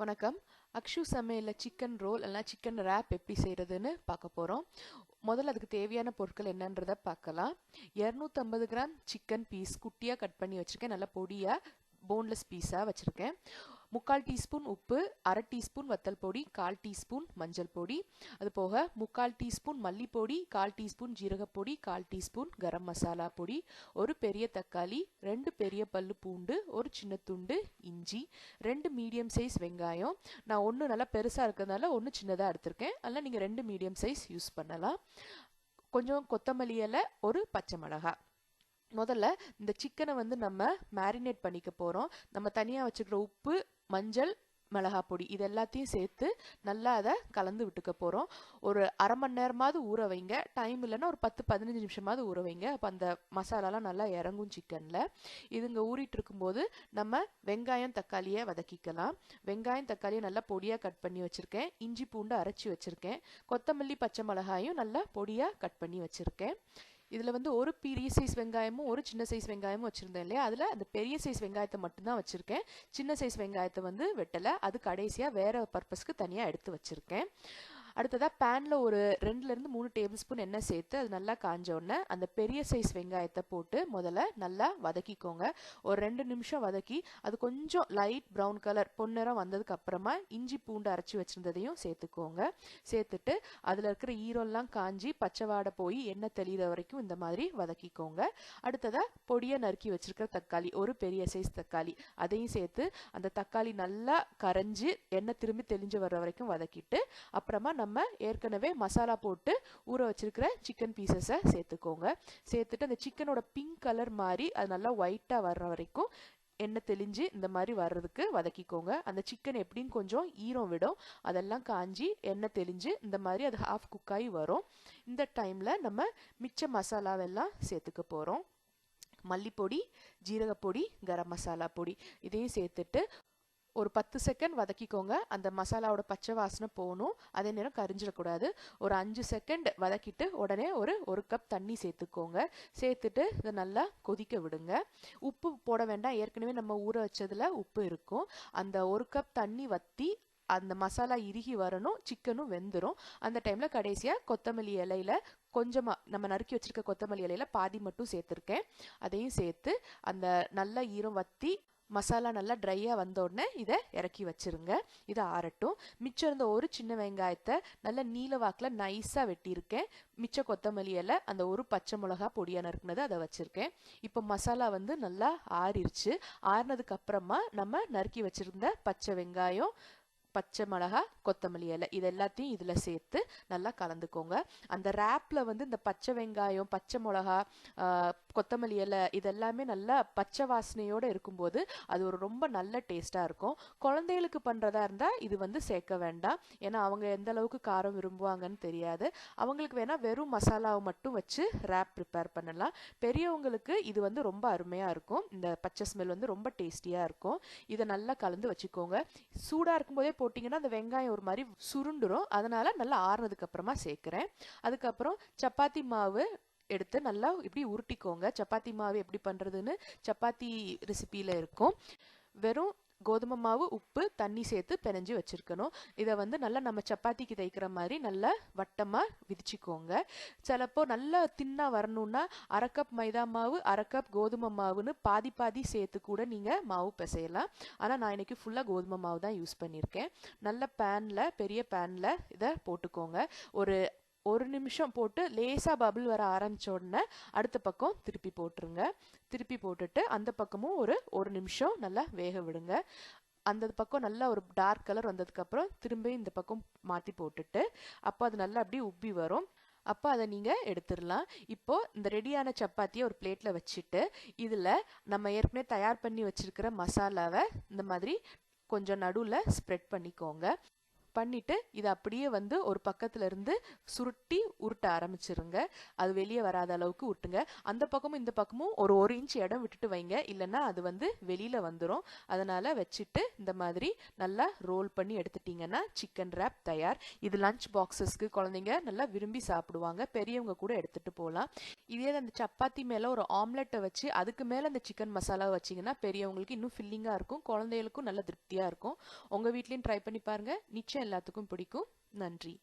வணக்கம். அக்ஷு சமையலில் chicken roll இல்லைனா சிக்கன் ரேப் எப்படி செய்கிறதுன்னு பார்க்க போகிறோம் முதல்ல அதுக்கு தேவையான பொருட்கள் என்னன்றதை பார்க்கலாம். இரநூத்தம்பது கிராம் சிக்கன் பீஸ் குட்டியாக கட் பண்ணி வச்சுருக்கேன். நல்லா பொடியாக போன்லெஸ் பீஸாக வச்சுருக்கேன். முக்கால் டீஸ்பூன் உப்பு அரை டீஸ்பூன் வத்தல் பொடி கால் டீஸ்பூன் மஞ்சள் பொடி. அது போக முக்கால் டீஸ்பூன் மல்லிப்பொடி கால் டீஸ்பூன் ஜீரகப்பொடி கால் டீஸ்பூன் கரம் மசாலா பொடி ஒரு பெரிய தக்காளி ரெண்டு பெரிய பல்லு பூண்டு ஒரு சின்ன துண்டு இஞ்சி ரெண்டு மீடியம் சைஸ் வெங்காயம். நான் ஒன்று நல்லா பெருசாக இருக்கிறதுனால ஒன்று சின்னதாக எடுத்திருக்கேன். அதில் நீங்கள் ரெண்டு மீடியம் சைஸ் யூஸ் பண்ணலாம். கொஞ்சம் கொத்தமல்லி இலை ஒரு பச்சை மிளகாய். முதல்ல இந்த சிக்கனை வந்து நம்ம மேரினேட் பண்ணிக்க போகிறோம் நம்ம தனியாக வச்சுக்கிற உப்பு மஞ்சள் மிளகாய் பொடி இது எல்லாத்தையும் சேர்த்து நல்லா அதை கலந்து விட்டுக்க போகிறோம் ஒரு அரை மணி நேரமாவது ஊற வைங்க. டைம் இல்லைன்னா ஒரு பத்து பதினஞ்சு நிமிஷமாவது ஊற வைங்க. அப்போ அந்த மசாலாலாம் நல்லா இறங்கும் சிக்கனில். இதுங்க ஊறிட்டு இருக்கும்போது நம்ம வெங்காயம் தக்காளியை வதக்கிக்கலாம். வெங்காயம் தக்காளியை நல்லா பொடியாக கட் பண்ணி வச்சுருக்கேன். இஞ்சி பூண்டு அரைச்சி வச்சுருக்கேன். கொத்தமல்லி பச்சை மிளகாயும் நல்லா பொடியாக கட் பண்ணி வச்சுருக்கேன். இதில் வந்து ஒரு பெரிய சைஸ் வெங்காயமும் ஒரு சின்ன சைஸ் வெங்காயமும் வச்சுருந்தேன் இல்லையா? அதில் அந்த பெரிய சைஸ் வெங்காயத்தை மட்டும்தான் வச்சுருக்கேன். சின்ன சைஸ் வெங்காயத்தை வந்து வெட்டலை. அது கடைசியாக வேறு பர்பஸ்க்கு தனியாக எடுத்து வச்சுருக்கேன். அடுத்ததாக பேனில் ஒரு ரெண்டுலேருந்து மூணு டேபிள் ஸ்பூன் எண்ணெய் சேர்த்து அது நல்லா காஞ்ச உடனே அந்த பெரிய சைஸ் வெங்காயத்தை போட்டு முதல்ல நல்லா வதக்கிக்கோங்க. ஒரு ரெண்டு நிமிஷம் வதக்கி அது கொஞ்சம் லைட் ப்ரௌன் கலர் பொன்னிறம் வந்ததுக்கு அப்புறமா இஞ்சி பூண்டு அரைச்சி வச்சுருந்ததையும் சேர்த்துக்கோங்க. சேர்த்துட்டு அதில் இருக்கிற ஈரம்லாம் காஞ்சி பச்சை வாடை போய் எண்ணெய் தெளிகிற வரைக்கும் இந்த மாதிரி வதக்கிக்கோங்க. அடுத்ததாக பொடியை நறுக்கி வச்சுருக்கிற தக்காளி ஒரு பெரிய சைஸ் தக்காளி. அதையும் சேர்த்து அந்த தக்காளி நல்லா கரைஞ்சி எண்ணெய் திரும்பி தெளிஞ்சு வர்ற வரைக்கும் வதக்கிட்டு அப்புறமா நம்ம ஏற்கனவே மசாலா போட்டு ஊற வச்சிருக்கிற சிக்கன் பீசஸை சேர்த்துக்கோங்க. சேர்த்துட்டு அந்த சிக்கனோட பிங்க் கலர் மாதிரி அது நல்லா ஒயிட்டாக வர்ற வரைக்கும் எண்ணெய் தெளிஞ்சு இந்த மாதிரி வர்றதுக்கு வதக்கிக்கோங்க. அந்த சிக்கன் எப்படின்னு கொஞ்சம் ஈரம் விடும். அதெல்லாம் காஞ்சி எண்ணெய் தெளிஞ்சு இந்த மாதிரி அது ஹாஃப் குக்காகி வரும். இந்த டைமில் நம்ம மிச்ச மசாலாவெல்லாம் சேர்த்துக்க போகிறோம் மல்லிப்பொடி ஜீரகப்பொடி கரம் மசாலா பொடி இதையும் சேர்த்துட்டு ஒரு பத்து செகண்ட் வதக்கிக்கோங்க. அந்த மசாலாவோட பச்சை வாசனை போகணும். அதே நேரம் கரிஞ்சிடக்கூடாது. ஒரு அஞ்சு செகண்ட் வதக்கிட்டு உடனே ஒரு ஒரு கப் தண்ணி சேர்த்துக்கோங்க. சேர்த்துட்டு இதை நல்லா கொதிக்க விடுங்க. உப்பு போட வேண்டாம். ஏற்கனவே நம்ம ஊற வச்சதில் உப்பு இருக்கும். அந்த ஒரு கப் தண்ணி வற்றி அந்த மசாலா இறுகி வரணும். சிக்கனும் வெந்துடும் அந்த டைமில் கடைசியாக கொத்தமல்லி இலையில கொஞ்சமாக நம்ம நறுக்கி வச்சிருக்க கொத்தமல்லி இலையில பாதி மட்டும் சேர்த்துருக்கேன். அதையும் சேர்த்து அந்த நல்ல ஈரம் வற்றி மசாலா நல்லா ட்ரையாக வந்த உடனே இதை இறக்கி வச்சிருங்க. இதை ஆறட்டும். மிச்சம் இருந்த ஒரு சின்ன வெங்காயத்தை நல்ல நீல வாக்கில் நைஸாக வெட்டியிருக்கேன். மிச்ச கொத்தமல்லியில் அந்த ஒரு பச்சை மிளகா பொடியாக நறுக்குனது அதை வச்சுருக்கேன். இப்போ மசாலா வந்து நல்லா ஆறிடுச்சு ஆறினதுக்கப்புறமா நம்ம நறுக்கி வச்சுருந்த பச்சை வெங்காயம் பச்சை மிளகா கொத்தமல்லி இலை இது எல்லாத்தையும் இதில் சேர்த்து நல்லா கலந்துக்கோங்க. அந்த ரேப்பில் வந்து இந்த பச்சை வெங்காயம் பச்சை மிளகா கொத்தமல்லி இலை இதெல்லாமே நல்லா பச்சை வாசனையோடு இருக்கும்போது அது ஒரு ரொம்ப நல்ல டேஸ்ட்டாக இருக்கும். குழந்தைகளுக்கு பண்ணுறதா இருந்தால் இது வந்து சேர்க்க வேண்டாம். ஏன்னா அவங்க எந்த அளவுக்கு காரம் விரும்புவாங்கன்னு தெரியாது. அவங்களுக்கு வேணால் வெறும் மசாலாவை மட்டும் வச்சு ரேப் ப்ரிப்பேர் பண்ணலாம். பெரியவங்களுக்கு இது வந்து ரொம்ப அருமையாக இருக்கும். இந்த பச்சை ஸ்மெல் வந்து ரொம்ப டேஸ்டியாக இருக்கும். இதை நல்லா கலந்து வச்சுக்கோங்க. சூடாக இருக்கும்போதே போட்டிங்கன்னா அந்த வெங்காயம் ஒரு மாதிரி சுருண்டுரும். அதனால் நல்லா ஆறுனதுக்கு அப்புறமா சேர்க்குறேன். அதுக்கப்புறம் சப்பாத்தி மாவு எடுத்து நல்லா இப்படி உருட்டிக்கோங்க. சப்பாத்தி மாவு எப்படி பண்ணுறதுன்னு சப்பாத்தி ரெசிப்பியில் இருக்கும். வெறும் கோதுமை மாவு உப்பு தண்ணி சேர்த்து பிணைஞ்சு வச்சுருக்கணும். இதை வந்து நல்லா நம்ம சப்பாத்திக்கு தைக்கிற மாதிரி நல்லா வட்டமாக விதிச்சிக்கோங்க. சிலப்போ நல்லா தின்னாக வரணும்னா அரை கப் மைதா மாவு அரை கப் கோதுமை மாவுன்னு பாதி பாதி சேர்த்து கூட நீங்கள் மாவு பிசையலாம். ஆனால் நான் இன்றைக்கி ஃபுல்லாக கோதுமை மாவு தான் யூஸ் பண்ணியிருக்கேன். நல்ல பேனில் பெரிய பேனில் இதை போட்டுக்கோங்க. ஒரு ஒரு நிமிஷம் போட்டு லேசாக பபுள் வர ஆரம்பிச்ச உடனே அடுத்த பக்கம் திருப்பி போட்டுருங்க. திருப்பி போட்டுட்டு அந்த பக்கமும் ஒரு ஒரு நிமிஷம் நல்லா வேக விடுங்க. அந்த பக்கம் நல்லா ஒரு டார்க் கலர் வந்ததுக்கப்புறம் திரும்பியும் இந்த பக்கம் மாற்றி போட்டுட்டு அப்போ அது நல்லா அப்படியே உப்பி வரும். அப்போ அதை நீங்கள் எடுத்துடலாம். இப்போது இந்த ரெடியான சப்பாத்தியை ஒரு பிளேட்டில் வச்சுட்டு இதில் நம்ம ஏற்கனவே தயார் பண்ணி வச்சுருக்கிற மசாலாவை இந்த மாதிரி கொஞ்சம் நடுவில் ஸ்ப்ரெட் பண்ணிக்கோங்க. பண்ணிட்டு இதை அப்படியே வந்து ஒரு பக்கத்துல இருந்து சுருட்டி உருட்ட ஆரம்பிச்சிருங்க. அது வெளியே வராத அளவுக்கு உருட்டுங்க அந்த பக்கமும் இந்த பக்கமும் ஒரு ஒரு இன்ச் இடம் விட்டுட்டு வைங்க. இல்லைன்னா அது வந்து வெளியில வந்துடும் அதனால வச்சுட்டு இந்த மாதிரி நல்லா ரோல் பண்ணி எடுத்துட்டீங்கன்னா சிக்கன் ரேப் தயார். இது லஞ்ச் பாக்ஸஸ்க்கு குழந்தைங்க நல்லா விரும்பி சாப்பிடுவாங்க. பெரியவங்க கூட எடுத்துட்டு போகலாம் இதே அந்த சப்பாத்தி மேல ஒரு ஆம்லெட்டை வச்சு அதுக்கு மேல அந்த சிக்கன் மசாலா வச்சீங்கன்னா பெரியவங்களுக்கு இன்னும் ஃபில்லிங்கா இருக்கும். குழந்தைகளுக்கும் நல்ல திருப்தியா இருக்கும். உங்க வீட்லயும் ட்ரை பண்ணி பாருங்க. நிச்சயம் எல்லாத்துக்கும் பிடிக்கும். நன்றி.